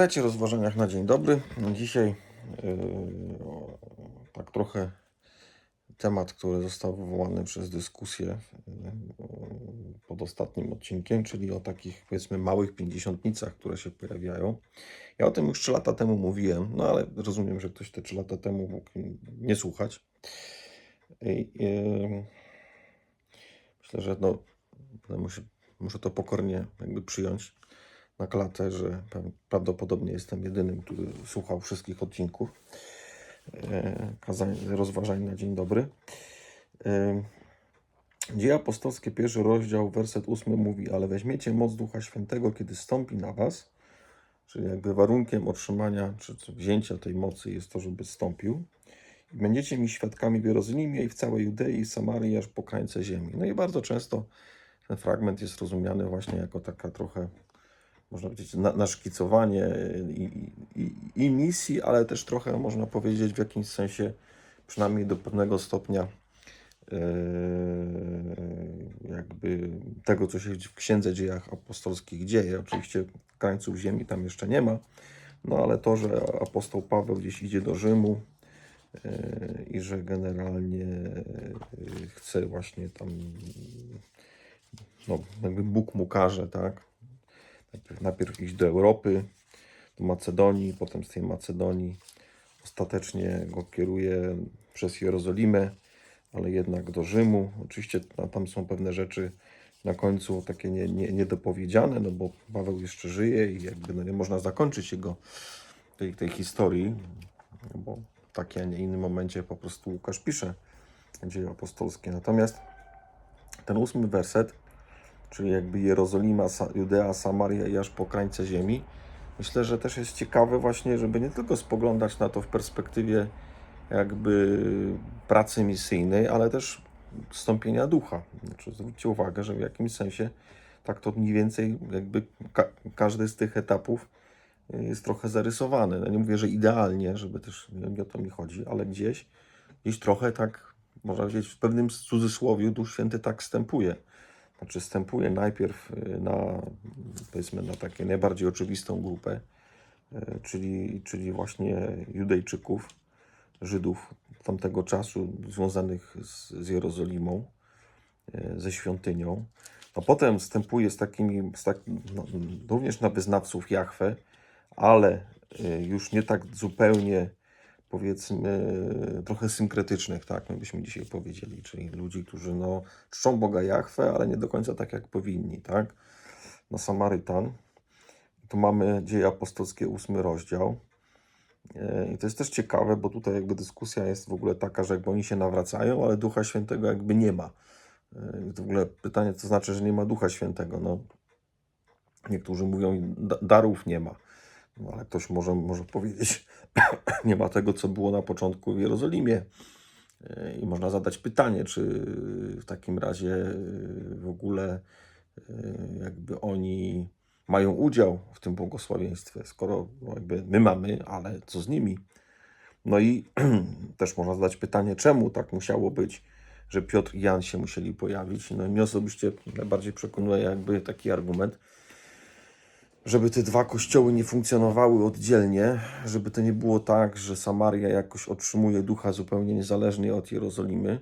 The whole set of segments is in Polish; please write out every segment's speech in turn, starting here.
Witajcie rozważaniach na dzień dobry. Dzisiaj yy, tak trochę temat, który został wywołany przez dyskusję yy, pod ostatnim odcinkiem, czyli o takich powiedzmy małych pięćdziesiątnicach, które się pojawiają. Ja o tym już 3 lata temu mówiłem, no ale rozumiem, że ktoś te 3 lata temu mógł nie słuchać. Yy, myślę, że no muszę, muszę to pokornie jakby przyjąć na klatę, że pra- prawdopodobnie jestem jedynym, który słuchał wszystkich odcinków e, kazań, rozważań na dzień dobry. E, Dzieje apostolskie, pierwszy rozdział, werset ósmy mówi, ale weźmiecie moc Ducha Świętego, kiedy stąpi na was, czyli jakby warunkiem otrzymania czy wzięcia tej mocy jest to, żeby stąpił. I będziecie mi świadkami w Jerozolimie i w całej Judei Samarii, aż po krańce ziemi. No i bardzo często ten fragment jest rozumiany właśnie jako taka trochę można powiedzieć, na, naszkicowanie i, i, i misji, ale też trochę można powiedzieć w jakimś sensie, przynajmniej do pewnego stopnia, e, jakby tego, co się w Księdze Dziejach Apostolskich dzieje. Oczywiście krańców ziemi tam jeszcze nie ma, no ale to, że apostoł Paweł gdzieś idzie do Rzymu e, i że generalnie e, chce właśnie tam, no jakby Bóg mu każe, tak, najpierw, najpierw iść do Europy, do Macedonii, potem z tej Macedonii ostatecznie go kieruje przez Jerozolimę, ale jednak do Rzymu. Oczywiście tam są pewne rzeczy na końcu takie nie, nie, niedopowiedziane, no bo Paweł jeszcze żyje i jakby no, nie można zakończyć jego tej, tej historii, bo w takim, a nie innym momencie po prostu Łukasz pisze dzieje apostolskie. Natomiast ten ósmy werset czyli jakby Jerozolima, Judea, Samaria i aż po krańce ziemi. Myślę, że też jest ciekawe właśnie, żeby nie tylko spoglądać na to w perspektywie jakby pracy misyjnej, ale też stąpienia ducha. Znaczy, zwróćcie uwagę, że w jakimś sensie tak to mniej więcej jakby ka- każdy z tych etapów y, jest trochę zarysowany. No nie mówię, że idealnie, żeby też nie o to mi chodzi, ale gdzieś, gdzieś trochę tak, można powiedzieć, w pewnym cudzysłowie Duch Święty tak wstępuje. Znaczy wstępuje najpierw y, na, powiedzmy, na taką najbardziej oczywistą grupę, y, czyli, czyli właśnie Judejczyków, Żydów tamtego czasu związanych z, z Jerozolimą, y, ze świątynią. A potem wstępuje z takimi, z tak, no, również na wyznawców Jahwe, ale już nie tak zupełnie powiedzmy trochę synkretycznych, tak my byśmy dzisiaj powiedzieli, czyli ludzi, którzy no czczą Boga Jahwe, ale nie do końca tak jak powinni, tak? Na Samarytan. Tu mamy Dzieje Apostolskie, ósmy rozdział. E, I to jest też ciekawe, bo tutaj jakby dyskusja jest w ogóle taka, że jakby oni się nawracają, ale Ducha Świętego jakby nie ma. E, W ogóle pytanie, co znaczy, że nie ma Ducha Świętego? No, niektórzy mówią, da- darów nie ma. No, ale ktoś może, może powiedzieć, nie ma tego, co było na początku w Jerozolimie. E, I można zadać pytanie, czy w takim razie e, w ogóle e, jakby oni mają udział w tym błogosławieństwie, skoro no jakby my mamy, ale co z nimi? No i też można zadać pytanie, czemu tak musiało być, że Piotr i Jan się musieli pojawić. No i mnie osobiście najbardziej przekonuje jakby taki argument, żeby te dwa kościoły nie funkcjonowały oddzielnie, żeby to nie było tak, że Samaria jakoś otrzymuje ducha zupełnie niezależnie od Jerozolimy,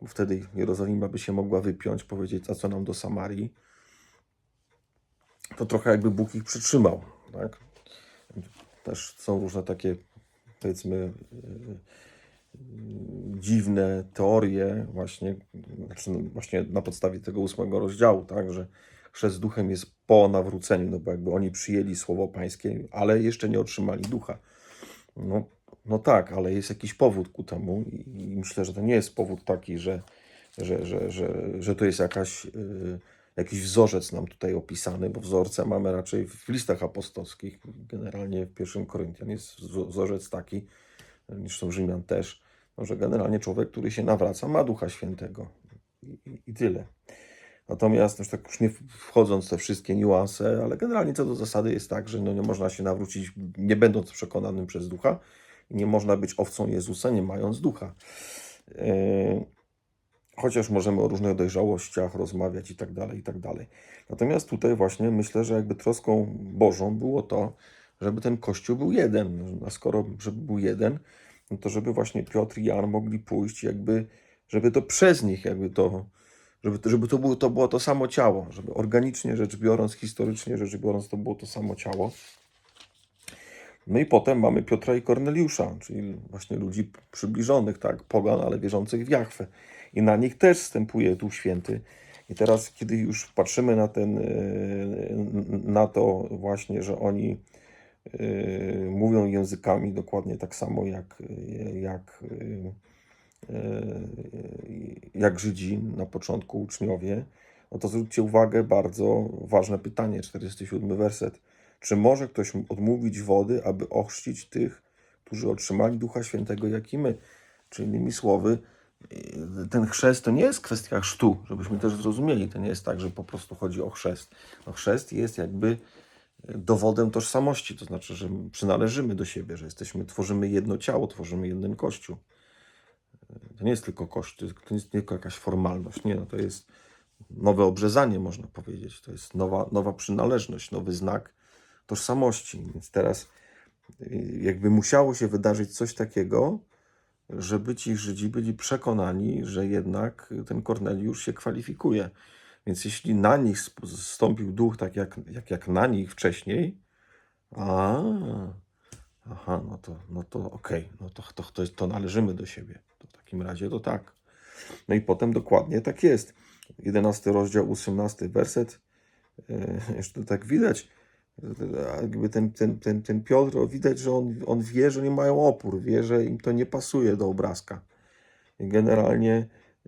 bo wtedy Jerozolima by się mogła wypiąć, powiedzieć, a co nam do Samarii. To trochę jakby Bóg ich przytrzymał, tak? Też są różne takie, powiedzmy, yy, dziwne teorie właśnie, znaczy no właśnie na podstawie tego ósmego rozdziału, tak, że chrzest duchem jest po nawróceniu, no bo jakby oni przyjęli słowo pańskie, ale jeszcze nie otrzymali ducha. No, no tak, ale jest jakiś powód ku temu i myślę, że to nie jest powód taki, że, że, że, że, że to jest jakaś, y, jakiś wzorzec nam tutaj opisany, bo wzorce mamy raczej w listach apostolskich, generalnie w pierwszym Koryntian jest wzo- wzorzec taki, zresztą Rzymian też, no, że generalnie człowiek, który się nawraca, ma Ducha Świętego i, i tyle. Natomiast już tak już nie wchodząc w te wszystkie niuanse, ale generalnie co do zasady jest tak, że no nie można się nawrócić nie będąc przekonanym przez ducha i nie można być owcą Jezusa nie mając ducha. Yy, Chociaż możemy o różnych dojrzałościach rozmawiać i tak dalej, i tak dalej. Natomiast tutaj właśnie myślę, że jakby troską Bożą było to, żeby ten kościół był jeden. A skoro żeby był jeden, no to żeby właśnie Piotr i Jan mogli pójść, jakby, żeby to przez nich, jakby to, żeby, żeby to, było, to było to samo ciało, żeby organicznie rzecz biorąc, historycznie rzecz biorąc, to było to samo ciało. No i potem mamy Piotra i Korneliusza, czyli właśnie ludzi przybliżonych, tak, pogan, ale wierzących w Jachwę. I na nich też wstępuje Duch Święty. I teraz, kiedy już patrzymy na ten, e, na to właśnie, że oni e, mówią językami dokładnie tak samo jak, jak, e, e, jak Żydzi na początku uczniowie, no to zwróćcie uwagę, bardzo ważne pytanie, 47 werset. Czy może ktoś odmówić wody, aby ochrzcić tych, którzy otrzymali Ducha Świętego, jak i my? Czy innymi słowy, y, ten chrzest to nie jest kwestia chrztu, żebyśmy też zrozumieli. To nie jest tak, że po prostu chodzi o chrzest. No, chrzest jest jakby dowodem tożsamości, to znaczy, że przynależymy do siebie, że jesteśmy, tworzymy jedno ciało, tworzymy jeden kościół. To nie jest tylko kościół, to nie jest tylko jakaś formalność, nie, no to jest nowe obrzezanie, można powiedzieć. To jest nowa, nowa przynależność, nowy znak tożsamości. Więc teraz y, jakby musiało się wydarzyć coś takiego, żeby ci Żydzi byli przekonani, że jednak ten Korneliusz się kwalifikuje. Więc jeśli na nich zstąpił duch tak jak, jak, jak na nich wcześniej, a, aha, no to, no to okej, no to, to, to, to należymy do siebie. To w takim razie to tak. No i potem dokładnie tak jest. 11 rozdział, 18 werset. E, Jeszcze tak widać, e, jakby ten, ten, ten, ten Piotr, widać, że on, on wie, że nie mają opór, wie, że im to nie pasuje do obrazka. Generalnie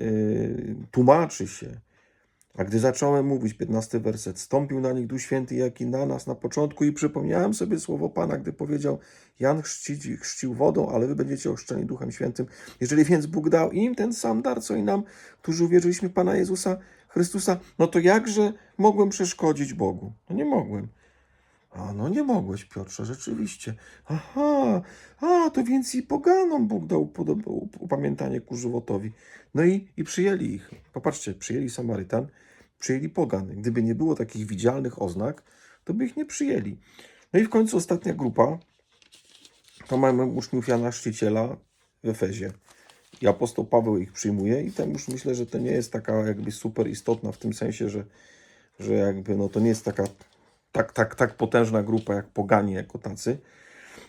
y, tłumaczy się. A gdy zacząłem mówić, 15 werset, stąpił na nich Duch Święty, jak i na nas na początku i przypomniałem sobie słowo Pana, gdy powiedział, Jan chrzci, chrzcił wodą, ale wy będziecie ochrzczeni Duchem Świętym. Jeżeli więc Bóg dał im ten sam dar, co i nam, którzy uwierzyliśmy Pana Jezusa Chrystusa, no to jakże mogłem przeszkodzić Bogu? No nie mogłem. A no nie mogłeś, Piotrze, rzeczywiście. Aha, a to więc i poganom Bóg dał upamiętanie ku żywotowi. No i, i przyjęli ich. Popatrzcie, przyjęli Samarytan, przyjęli pogan. Gdyby nie było takich widzialnych oznak, to by ich nie przyjęli. No i w końcu ostatnia grupa, to mamy uczniów Jana Chrzciciela w Efezie. I apostoł Paweł ich przyjmuje i tam już myślę, że to nie jest taka jakby super istotna w tym sensie, że, że jakby no to nie jest taka tak, tak, tak potężna grupa jak poganie jako tacy.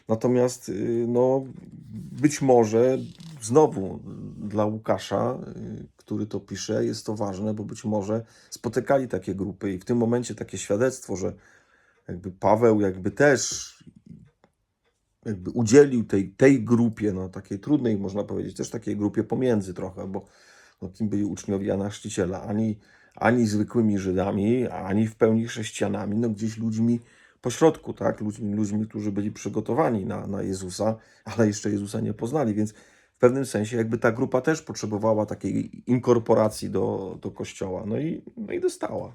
Natomiast y, no, być może znowu dla Łukasza, y, który to pisze, jest to ważne, bo być może spotykali takie grupy i w tym momencie takie świadectwo, że jakby Paweł jakby też jakby udzielił tej, tej grupie, no takiej trudnej można powiedzieć, też takiej grupie pomiędzy trochę, bo no, kim byli uczniowie Jana Chrzciciela, ani, ani zwykłymi Żydami, ani w pełni chrześcijanami, no gdzieś ludźmi pośrodku, tak, ludźmi, ludźmi którzy byli przygotowani na, na Jezusa, ale jeszcze Jezusa nie poznali, więc w pewnym sensie jakby ta grupa też potrzebowała takiej inkorporacji do, do Kościoła, no i, no i dostała,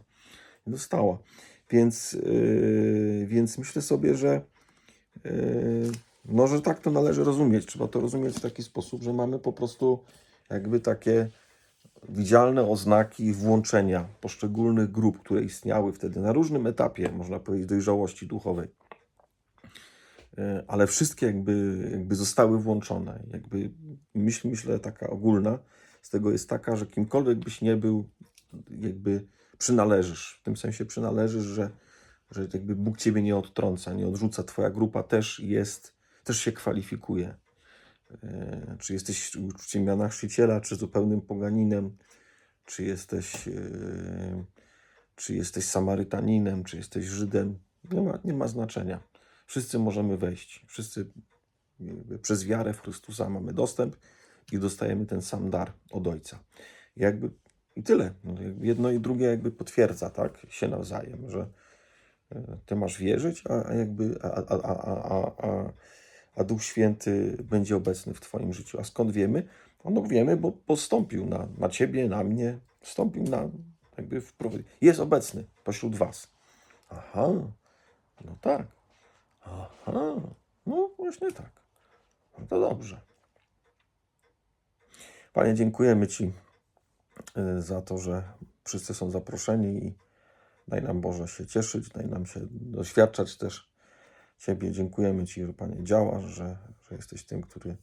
dostała, więc, yy, więc myślę sobie, że Yy, No, że tak to należy rozumieć. Trzeba to rozumieć w taki sposób, że mamy po prostu jakby takie widzialne oznaki włączenia poszczególnych grup, które istniały wtedy na różnym etapie, można powiedzieć, dojrzałości duchowej. Yy, Ale wszystkie jakby, jakby zostały włączone. Jakby myśl, myślę, taka ogólna z tego jest taka, że kimkolwiek byś nie był, jakby przynależysz. W tym sensie przynależysz, że że jakby Bóg ciebie nie odtrąca, nie odrzuca, twoja grupa też jest, też się kwalifikuje. E, Czy jesteś uczciem Jana Chrzciciela, czy zupełnym poganinem, czy jesteś, e, czy jesteś Samarytaninem, czy jesteś Żydem, nie ma, nie ma znaczenia. Wszyscy możemy wejść. Wszyscy przez wiarę w Chrystusa mamy dostęp i dostajemy ten sam dar od Ojca. Jakby i tyle. No, Jedno i drugie jakby potwierdza tak, się nawzajem, że, ty masz wierzyć, a jakby a, a, a, a, a, a Duch Święty będzie obecny w Twoim życiu. A skąd wiemy? No wiemy, bo postąpił na, na Ciebie, na mnie, wstąpił na, jakby wprowadzi- jest obecny pośród Was. Aha, no tak. Aha, no właśnie tak. No to dobrze. Panie, dziękujemy Ci y, za to, że wszyscy są zaproszeni i Daj nam Boże się cieszyć, daj nam się doświadczać też Ciebie. Dziękujemy Ci, że Panie działasz, że, że jesteś tym, który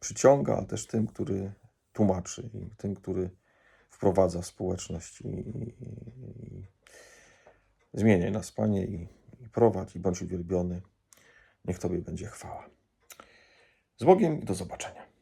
przyciąga, ale też tym, który tłumaczy i tym, który wprowadza społeczność i, i, i zmieniaj nas, Panie, i, i prowadź, i bądź uwielbiony. Niech Tobie będzie chwała. Z Bogiem i do zobaczenia.